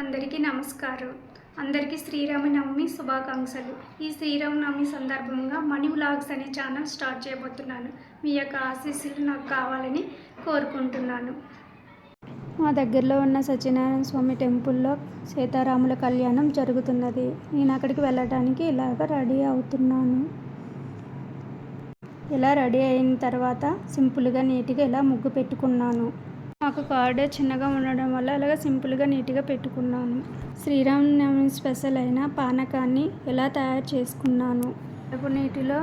అందరికీ నమస్కారం. అందరికీ శ్రీరామనవమి శుభాకాంక్షలు. ఈ శ్రీరామనవమి సందర్భంగా మనీ వ్లాగ్స్ అనే ఛానల్ స్టార్ట్ చేయబోతున్నాను. మీ యొక్క ఆశీస్సులు నాకు కావాలని కోరుకుంటున్నాను. మా దగ్గరలో ఉన్న సత్యనారాయణ స్వామి టెంపుల్లో సీతారాముల కళ్యాణం జరుగుతున్నది. నేను అక్కడికి వెళ్ళడానికి ఇలాగ రెడీ అవుతున్నాను. ఇలా రెడీ అయిన తర్వాత సింపుల్గా నీట్గా ఇలా ముగ్గు పెట్టుకున్నాను. మాకు కార్డు చిన్నగా ఉండడం వల్ల అలాగే సింపుల్గా నీట్గా పెట్టుకున్నాను. శ్రీరామనవమి స్పెషల్ అయిన పానకాన్ని ఎలా తయారు చేసుకున్నాను? ఇప్పుడు నీటిలో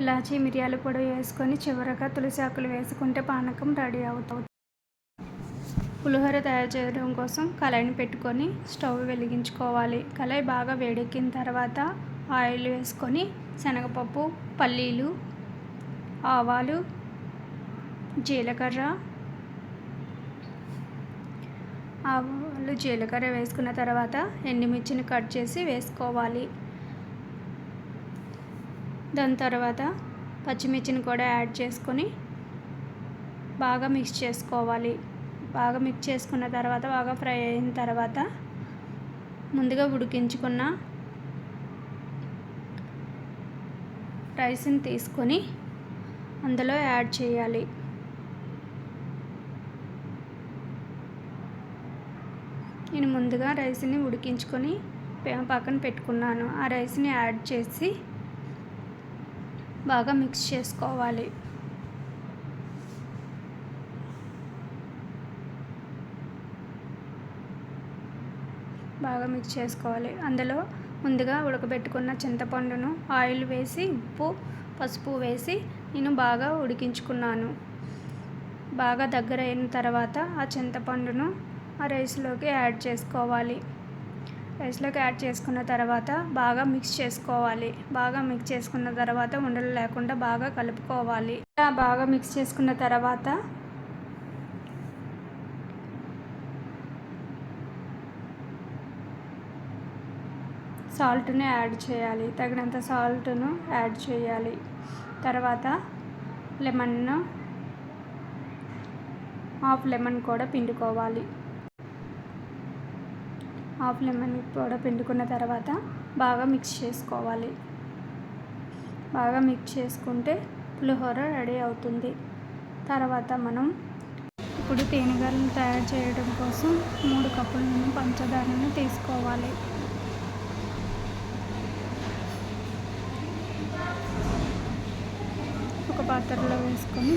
ఇలాచి మిరియాల పొడి వేసుకొని చివరగా తులసి ఆకులు వేసుకుంటే పానకం రెడీ అవుతుంది. పులిహోర తయారు చేయడం కోసం కళాయిని పెట్టుకొని స్టవ్ వెలిగించుకోవాలి. కళాయి బాగా వేడెక్కిన తర్వాత ఆయిల్ వేసుకొని శనగపప్పు పల్లీలు ఆవాలు జీలకర్ర ఆవాలు జీలకర్ర వేసుకున్న తర్వాత ఎండుమిర్చిని కట్ చేసి వేసుకోవాలి. దాని తర్వాత పచ్చిమిర్చిని కూడా యాడ్ చేసుకొని బాగా మిక్స్ చేసుకోవాలి. బాగా మిక్స్ చేసుకున్న తర్వాత బాగా ఫ్రై అయిన తర్వాత ముందుగా ఉడికించుకున్న రైస్ని తీసుకొని అందులో యాడ్ చేయాలి. నేను ముందుగా రైస్ని ఉడికించుకొని పక్కన పెట్టుకున్నాను. ఆ రైస్ని యాడ్ చేసి బాగా మిక్స్ చేసుకోవాలి. బాగా మిక్స్ చేసుకోవాలి. అందులో ముందుగా ఉడకబెట్టుకున్న చింతపండును ఆయిల్ వేసి ఉప్పు పసుపు వేసి నేను బాగా ఉడికించుకున్నాను. బాగా దగ్గర అయిన తర్వాత ఆ చింతపండును ఆ రైస్లోకి యాడ్ చేసుకోవాలి. రైస్లోకి యాడ్ చేసుకున్న తర్వాత బాగా మిక్స్ చేసుకోవాలి. బాగా మిక్స్ చేసుకున్న తర్వాత ఉండలు లేకుండా బాగా కలుపుకోవాలి. ఇలా బాగా మిక్స్ చేసుకున్న తర్వాత సాల్ట్ని యాడ్ చేయాలి. తగినంత సాల్ట్ను యాడ్ చేయాలి. తర్వాత లెమన్ను హాఫ్ లెమన్ కూడా పిండుకోవాలి. హాఫ్ లెమన్ పౌడర్ పిండుకున్న తర్వాత బాగా మిక్స్ చేసుకోవాలి. బాగా మిక్స్ చేసుకుంటే పులిహోర రెడీ అవుతుంది. తర్వాత మనం ఇప్పుడు తేనెగలను తయారు చేయడం కోసం మూడు కప్పుల పంచదారను తీసుకోవాలి. ఒక పాత్రలో వేసుకొని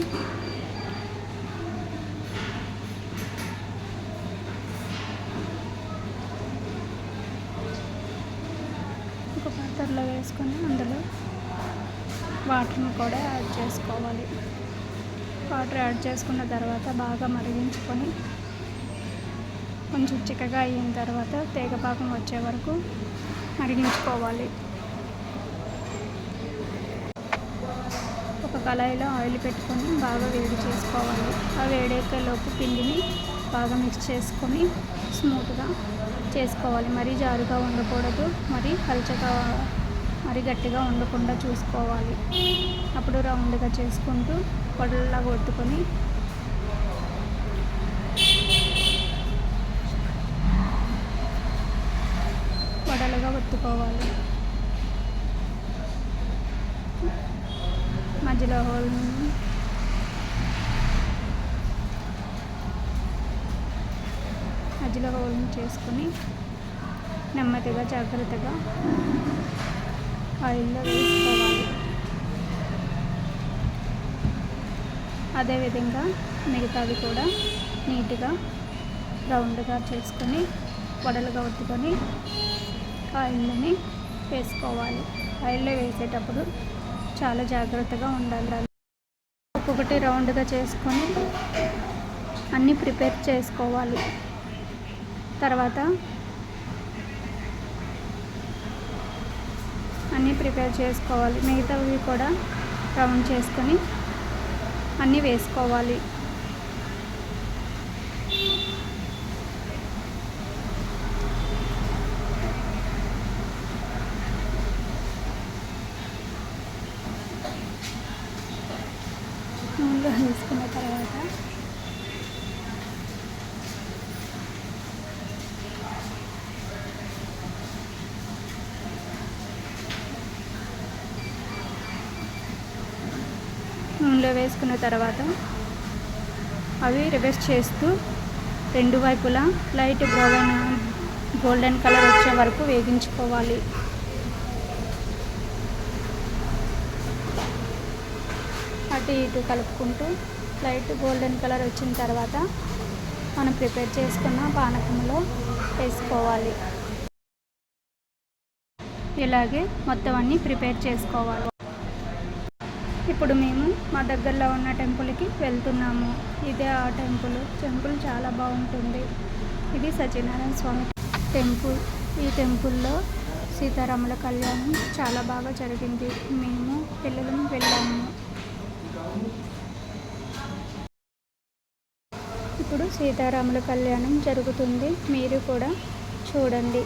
కుక్కర్లో వేసుకొని అందులో వాటర్ని కూడా యాడ్ చేసుకోవాలి. వాటర్ యాడ్ చేసుకున్న తర్వాత బాగా మరిగించుకొని కొంచెం చిక్కగా అయిన తర్వాత తేగపాకం వచ్చే వరకు మరిగించుకోవాలి. ఒక కళాయిలో ఆయిల్ పెట్టుకొని బాగా వేడి చేసుకోవాలి. ఆ వేడెక్కేలోపు పిండిని బాగా మిక్స్ చేసుకొని స్మూత్గా చేసుకోవాలి. మరీ జారుగా ఉండకూడదు. మరి పలుచగా మరి గట్టిగా ఉండకుండా చూసుకోవాలి. అప్పుడు రౌండ్గా చేసుకుంటూ పొడల్లా కొట్టుకొని వడలుగా ఒత్తుకోవాలి. మధ్యలో హోల్ మధ్యలో హోల్ని చేసుకొని నెమ్మదిగా జాగ్రత్తగా ఆయిల్లో వేసుకోవాలి. అదేవిధంగా మిగతాది కూడా నీట్గా రౌండ్గా చేసుకొని వడలుగా ఒత్తుకొని ఆయిల్ని వేసుకోవాలి. ఆయిల్లో వేసేటప్పుడు చాలా జాగ్రత్తగా ఉండాలి. ఒక్కొక్కటి రౌండ్గా చేసుకొని అన్నీ ప్రిపేర్ చేసుకోవాలి. తర్వాత అన్నీ ప్రిపేర్ చేసుకోవాలి. మిగతావి కూడా రౌండ్ చేసుకొని అన్నీ వేసుకోవాలి. నూనెలో వేసుకున్న తర్వాత నూనెలో వేసుకున్న తర్వాత అవి రివర్స్ చేస్తూ రెండు వైపులా లైట్ బ్రౌన్ గోల్డెన్ కలర్ వచ్చే వరకు వేగించుకోవాలి. అటు ఇటు కలుపుకుంటూ లైట్ గోల్డెన్ కలర్ వచ్చిన తర్వాత మనం ప్రిపేర్ చేసుకున్న పానకంలో వేసుకోవాలి. ఇలాగే మొత్తం అన్నీ ప్రిపేర్ చేసుకోవాలి. ఇప్పుడు మేము మా దగ్గరలో ఉన్న టెంపుల్కి వెళ్తున్నాము. ఇదే ఆ టెంపుల్. టెంపుల్ చాలా బాగుంటుంది. ఇది సత్యనారాయణ స్వామి టెంపుల్. ఈ టెంపుల్లో సీతారాముల కళ్యాణం చాలా బాగా జరిగింది. మేము పిల్లలు వెళ్ళాము. ఇప్పుడు సీతారాముల కళ్యాణం జరుగుతుంది. మీరు కూడా చూడండి.